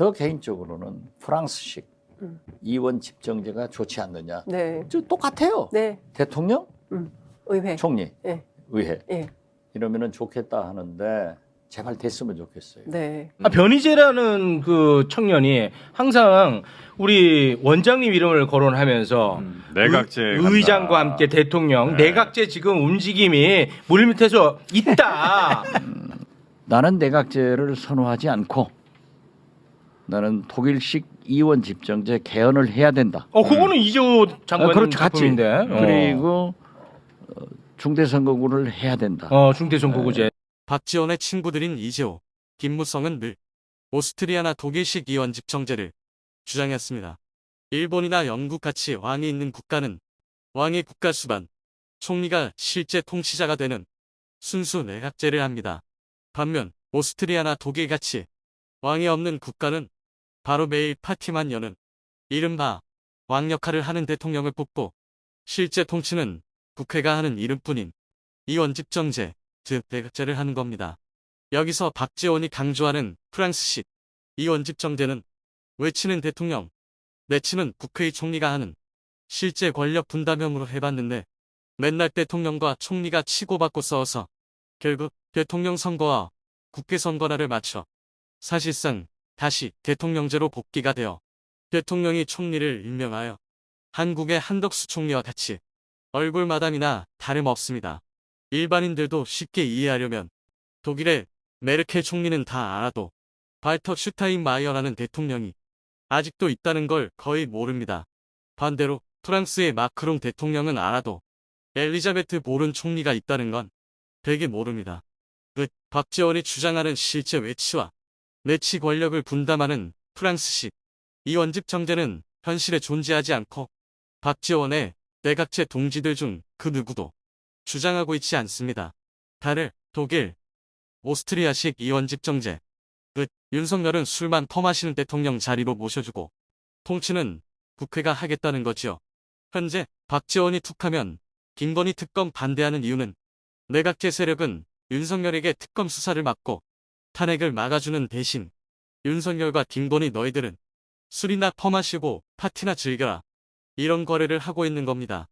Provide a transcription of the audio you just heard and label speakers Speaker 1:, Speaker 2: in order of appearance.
Speaker 1: 저 개인적으로는 프랑스식
Speaker 2: 음.
Speaker 1: 이원 집정제가 좋지 않느냐.
Speaker 2: 네.
Speaker 1: 저 똑같아요.
Speaker 2: 네.
Speaker 1: 대통령,
Speaker 2: 의회.
Speaker 1: 총리,
Speaker 2: 예.
Speaker 1: 의회
Speaker 2: 예.
Speaker 1: 이러면은 좋겠다 하는데 제발 됐으면 좋겠어요.
Speaker 2: 네.
Speaker 3: 아, 변희재라는 그 청년이 항상 우리 원장님 이름을 거론하면서
Speaker 4: 음, 내각제
Speaker 3: 의-. 의장과 함께 대통령
Speaker 4: 네.
Speaker 3: 내각제 지금 움직임이 물 밑에서 있다.
Speaker 1: 나는 내각제를 선호하지 않고 나는 독일식 이원 집정제 개헌을 해야 된다.
Speaker 3: 어 그거는 이재호 장관
Speaker 1: 아, 그렇죠, 같이.
Speaker 3: 작품인데. 어.
Speaker 1: 그리고 어, 중대선거구를 해야 된다.
Speaker 3: 어 중대선거구제.
Speaker 5: 박지원의 친구들인 이재호, 김무성은 늘 오스트리아나 독일식 이원 집정제를 주장했습니다. 일본이나 영국같이 왕이 있는 국가는 왕의 국가 수반, 총리가 실제 통치자가 되는 순수 내각제를 합니다. 반면 오스트리아나 독일같이 왕이 없는 국가는 바로 매일 파티만 여는 이른바 왕 역할을 하는 대통령을 뽑고 실제 통치는 국회가 하는 이름뿐인 이원 집정제, 즉 내각제를 하는 겁니다. 여기서 박지원이 강조하는 프랑스식 이원 집정제는 외치는 대통령, 내치는 국회의 총리가 하는 실제 권력 분담형으로 해봤는데 맨날 대통령과 총리가 치고받고 싸워서 결국 대통령 선거와 국회 선거날을 맞춰 사실상 다시 대통령제로 복귀가 되어 대통령이 총리를 임명하여 한국의 한덕수 총리와 같이 얼굴 마담이나 다름없습니다. 일반인들도 쉽게 이해하려면 독일의 메르켈 총리는 다 알아도 발터 슈타인마이어라는 대통령이 아직도 있다는 걸 거의 모릅니다. 반대로 프랑스의 마크롱 대통령은 알아도 엘리자베트 보른 총리가 있다는 건 되게 모릅니다. 끝 박지원이 주장하는 실제 외치와 내치 권력을 분담하는 프랑스식 이 원집 정제는 현실에 존재하지 않고 박지원의 내각제 동지들 중 그 누구도 주장하고 있지 않습니다. 달을 독일, 오스트리아식 이원집 정제. 끝. 윤석열은 술만 퍼마시는 대통령 자리로 모셔주고 통치는 국회가 하겠다는 거지요. 현재 박지원이 툭하면 김건희 특검 반대하는 이유는 내각제 세력은 윤석열에게 특검 수사를 막고 탄핵을 막아주는 대신 윤석열과 김건희 너희들은 술이나 퍼마시고 파티나 즐겨라. 이런 거래를 하고 있는 겁니다.